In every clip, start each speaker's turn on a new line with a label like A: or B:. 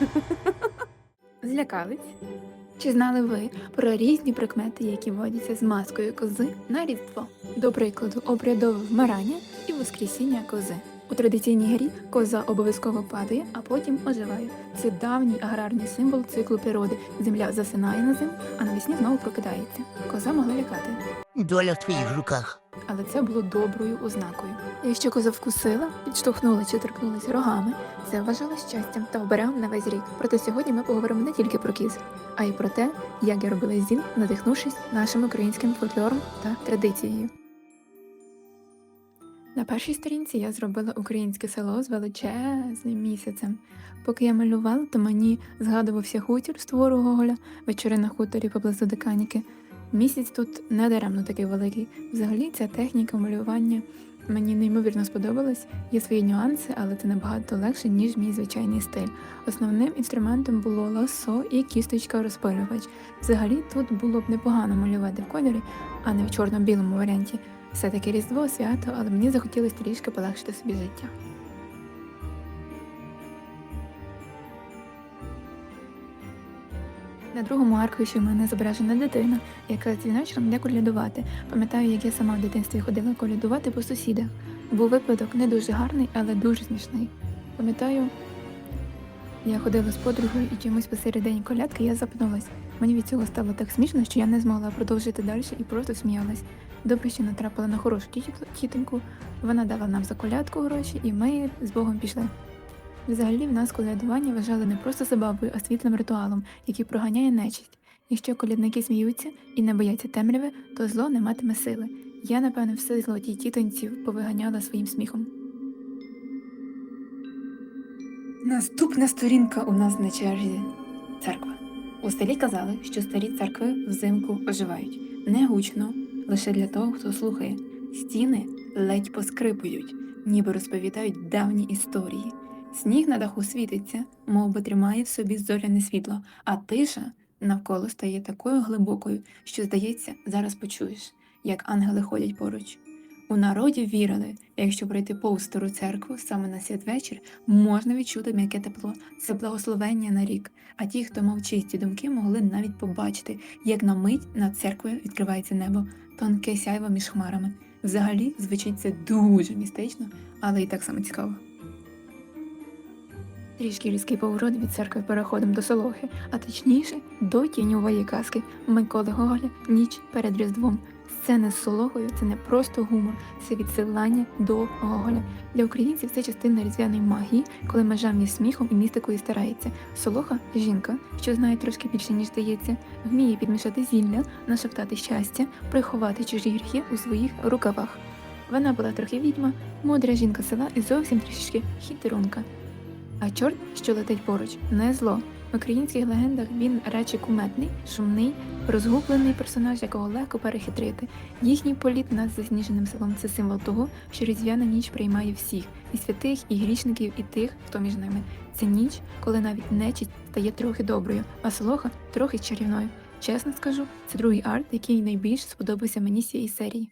A: Злякались? Чи знали ви про різні прикмети, які водяться з маскою кози на різдво? До прикладу, обрядове вмирання і воскресіння кози. У традиційній грі коза обов'язково падає, а потім оживає. Це давній аграрний символ циклу природи. Земля засинає на зиму, а навесні знову прокидається. Коза могла лякати.
B: Доля в твоїх руках.
A: але це було доброю ознакою. Якщо коза вкусила, підштовхнула чи торкнулася рогами, це вважалось щастям та оберегом на весь рік. Проте сьогодні ми поговоримо не тільки про кіз, а й про те, як я робила зін, надихнувшись нашим українським фольклором та традицією. На першій сторінці я зробила українське село з величезним місяцем. Поки я малювала, то мені згадувався хутір з твору Гоголя, вечори на хуторі поблизу Диканіки. Місяць тут не даремно такий великий. Взагалі ця техніка малювання мені неймовірно сподобалась. Є свої нюанси, але це набагато легше, ніж мій звичайний стиль. Основним інструментом було ласо і кісточка розпилювач. Взагалі тут було б непогано малювати в кольорі, а не в чорно-білому варіанті. Все-таки Різдво свято, але мені захотілося трішки полегшити собі життя. На другому аркуші в мене зображена дитина, яка дзвіночком йде колядувати. Пам'ятаю, як я сама в дитинстві ходила колядувати по сусідах. Був випадок не дуже гарний, але дуже смішний. Пам'ятаю, я ходила з подругою і чомусь посередині колядки я запнулась. Мені від цього стало так смішно, що я не змогла продовжити далі і просто сміялась. Добре, що натрапила на хорошу тітоньку. Вона дала нам за колядку гроші, і ми з Богом пішли. Взагалі в нас колядування вважали не просто забавою, а світлим ритуалом, який проганяє нечисть. Якщо колядники сміються і не бояться темряви, то зло не матиме сили. Я, напевно, все зло тій тітоньці повиганяла своїм сміхом. Наступна сторінка у нас на черзі церква. У селі казали, що старі церкви взимку оживають не гучно, лише для того, хто слухає. Стіни ледь поскрипують, ніби розповідають давні історії. Сніг на даху світиться, мов би тримає в собі зоряне світло, а тиша навколо стає такою глибокою, що, здається, зараз почуєш, як ангели ходять поруч. У народі вірили, якщо пройти повз стару церкву саме на святвечір, можна відчути м'яке тепло, це благословення на рік. А ті, хто мав чисті думки, могли навіть побачити, як на мить над церквою відкривається небо, тонке сяйво між хмарами. Взагалі звучить це дуже містично, але і так само цікаво. Трішки різкий поворот від церкви переходом до Солохи, а точніше до тіньової казки Миколи Гоголя Ніч перед Різдвом. Сцена з Солохою це не просто гумор, це відсилання до Гоголя. Для українців це частина різдвяної магії, коли межа між сміхом і містикою старається. Солоха жінка, що знає трошки більше, ніж здається, вміє підмішати зілля, нашептати щастя, приховати чужі гріхи у своїх рукавах. Вона була трохи відьма, мудра жінка села і зовсім трішки хитрунка. А чорт, що летить поруч, не зло. В українських легендах він радше куметний, шумний, розгублений персонаж, якого легко перехитрити. Їхній політ над засніженим селом це символ того, що різдвяна ніч приймає всіх і святих, і грішників, і тих, хто між ними. Це ніч, коли навіть нечисть стає трохи доброю, а солоха трохи чарівною. Чесно скажу, це другий арт, який найбільш сподобався мені з цієї серії.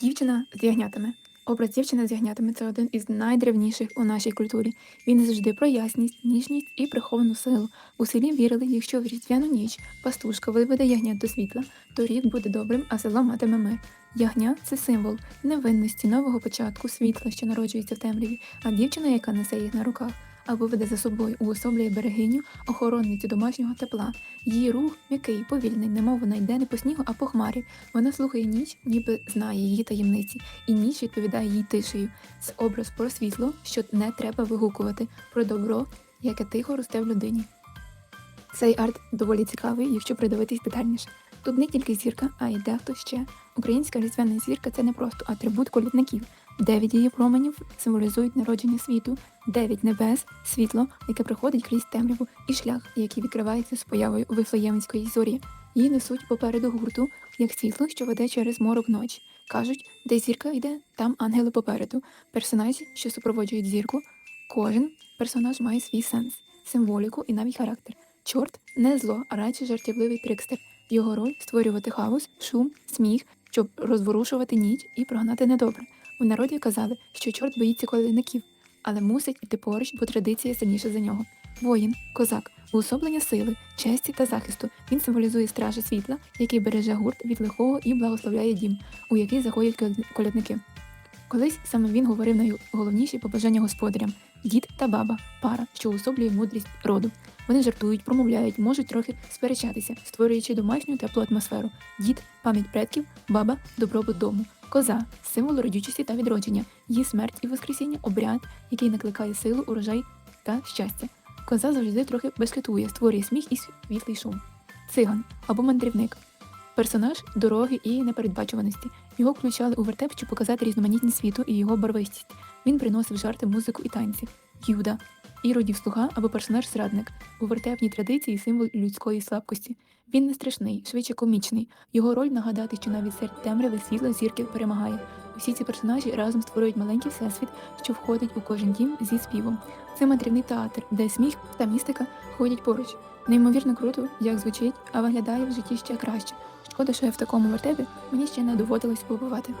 A: Дівчина з ягнятами. Образ з ягнятами це один із найдревніших у нашій культурі. Він завжди про ясність, ніжність і приховану силу. У селі вірили, якщо в різдвяну ніч пастушка виведе ягнят до світла, то рік буде добрим, а село матиме мир. Ягня це символ невинності, нового початку, світла, що народжується в темряві, а дівчина, яка несе їх на руках, або веде за собою уособлює берегиню, охоронницю домашнього тепла. Її рух м'який, повільний, немов вона йде не по снігу, а по хмарі. Вона слухає ніч, ніби знає її таємниці, і ніч відповідає їй тишею. Це образ про світло, що не треба вигукувати, про добро, яке тихо росте в людині. Цей арт доволі цікавий, якщо придивитись детальніше. Тут не тільки зірка, а й дехто ще. Українська різдвяна зірка це не просто атрибут колідників. Дев'ять її променів символізують народження світу, дев'ять небес, світло, яке приходить крізь темряву, і шлях, який відкривається з появою Вифлеємської зорі. Її несуть попереду гурту, як світло, що веде через морок ночі. Кажуть, де зірка йде, там ангели попереду. Персонажі, що супроводжують зірку, кожен персонаж має свій сенс, символіку і навіть характер. Чорт не зло, а радше жартівливий трикстер. Його роль створювати хаос, шум, сміх, щоб розворушувати ніч і прогнати недобре. У народі казали, що чорт боїться колядників. але мусить іти поруч, бо традиція сильніша за нього. Воїн, козак, уособлення сили, честі та захисту. Він символізує стражу світла, який береже гурт від лихого і благословляє дім, у який заходять колядники. Колись саме він говорив найголовніші побажання господарям дід та баба, пара, що уособлює мудрість роду. Вони жартують, промовляють, можуть трохи сперечатися, створюючи домашню теплу атмосферу. Дід пам'ять предків, баба добробут дому. Коза символ родючості та відродження, її смерть і воскресіння обряд, який накликає силу, урожай та щастя. Коза завжди трохи бешкетує, створює сміх і світлий шум. Циган або мандрівник. Персонаж дороги і непередбачуваності. Його включали у вертеп, щоб показати різноманітність світу і його барвистість. Він приносив жарти, музику і танці. Юда іродів слуга або персонаж-зрадник. У вертепній традиції символ людської слабкості. Він не страшний, швидше комічний. Його роль нагадати, що навіть серед темряви світло зірки перемагає. Усі ці персонажі разом створюють маленький всесвіт, що входить у кожен дім зі співом. Це мандрівний театр, де сміх та містика ходять поруч. Неймовірно круто, як звучить, а виглядає в житті ще краще. Шкода, що я в такому вертепі мені ще не доводилось побувати.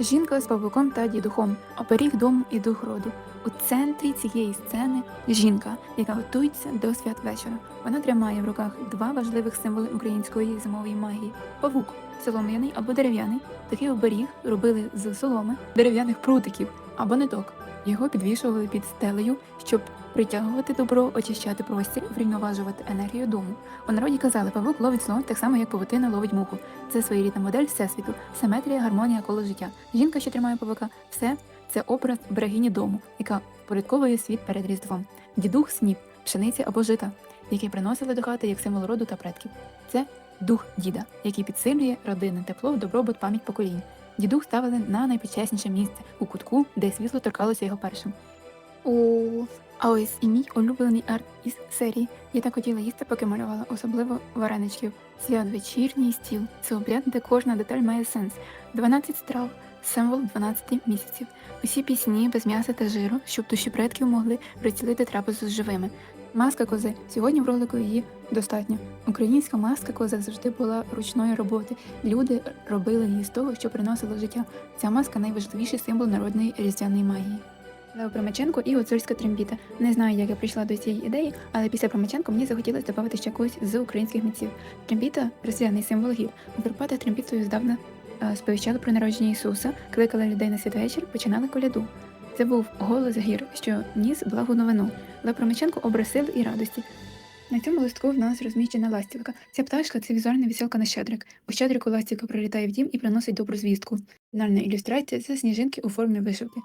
A: Жінка з павуком та дідухом, оберіг дому і дух роду. У центрі цієї сцени жінка, яка готується до святвечора. Вона тримає в руках два важливих символи української зимової магії: павук солом'яний або дерев'яний. Такий оберіг робили з соломи, дерев'яних прутиків або ниток. Його підвішували під стелею, щоб притягувати добро, очищати простір, врівноважувати енергію дому. У народі казали, павук ловить слон так само, як павутина ловить муху. Це своєрідна модель всесвіту, симетрія, гармонія коло життя. Жінка, що тримає павука, все це образ берегині дому, яка порядковує світ перед різдвом. Дідух сніп, пшениця або жита, які приносили до хати як символ роду та предків. Це дух діда, який підсилює родинне тепло, добробут, пам'ять поколінь. Дідух ставили на найпочесніше місце у кутку, де світло торкалося його першим. О, а ось і мій улюблений арт із серії. Я так хотіла їсти, поки малювала, особливо вареничків. Святвечірній стіл. Це обряд, де кожна деталь має сенс. 12 страв, символ 12 місяців. Усі пісні без м'яса та жиру, щоб душі предків могли прицілити трапезу з живими. Маска кози. Сьогодні в ролику її достатньо. Українська маска кози завжди була ручної роботи. Люди робили її з того, що приносило життя. Ця маска найважливіший символ народної різдвяної магії. Лео Примаченко і гуцульська трембіта. Не знаю, як я прийшла до цієї ідеї, але після Примаченко мені захотілося додати ще когось з українських митців. Трембіта різдвяний символ гір. У Карпатах трембітою здавна е, сповіщали про народження Ісуса, кликали людей на святвечір, починали коляду. Це був голос гір, що ніс благу новину. Лепромиченко образ сил і радості. На цьому листку в нас розміщена ластівка. Ця пташка це візуальна віселка на щедрик. У щедрику ластівка прилітає в дім і приносить добру звістку. Фінальна ілюстрація це сніжинки у формі вишивки.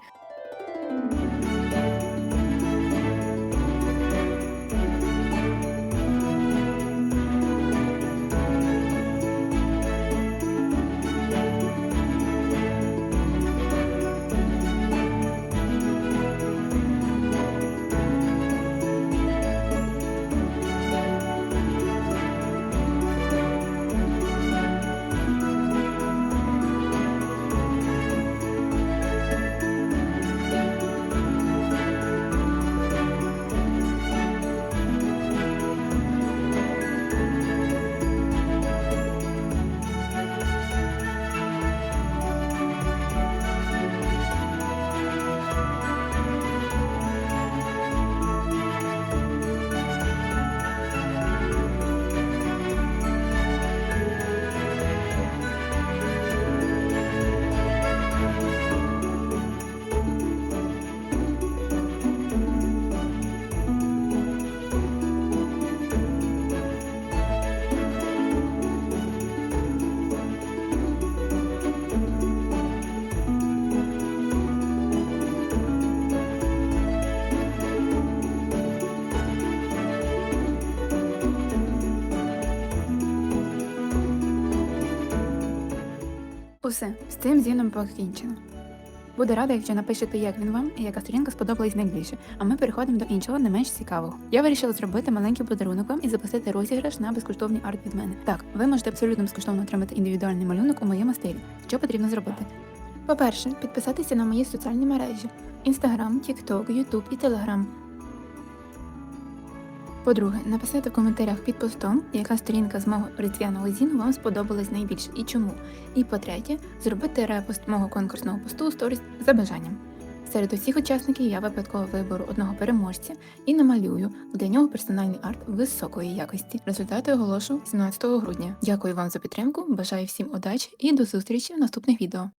A: Усе, з цим зіном покінчено. Буду рада, якщо напишете, як він вам і яка сторінка сподобалась найбільше. А ми переходимо до іншого, не менш цікавого. Я вирішила зробити маленький подарунок вам і запустити розіграш на безкоштовний арт від мене. Так, ви можете абсолютно безкоштовно отримати індивідуальний малюнок у моєму стилі. Що потрібно зробити? По-перше, підписатися на мої соціальні мережі: Instagram, TikTok, YouTube і Telegram. По-друге, написати в коментарях під постом, яка сторінка з мого різдвяного зіну вам сподобалась найбільше і чому. І по-третє, зробити репост мого конкурсного посту у сторіс за бажанням. Серед усіх учасників я випадково виберу одного переможця і намалюю для нього персональний арт високої якості. Результати оголошу 17 грудня. Дякую вам за підтримку, бажаю всім удачі і до зустрічі в наступних відео.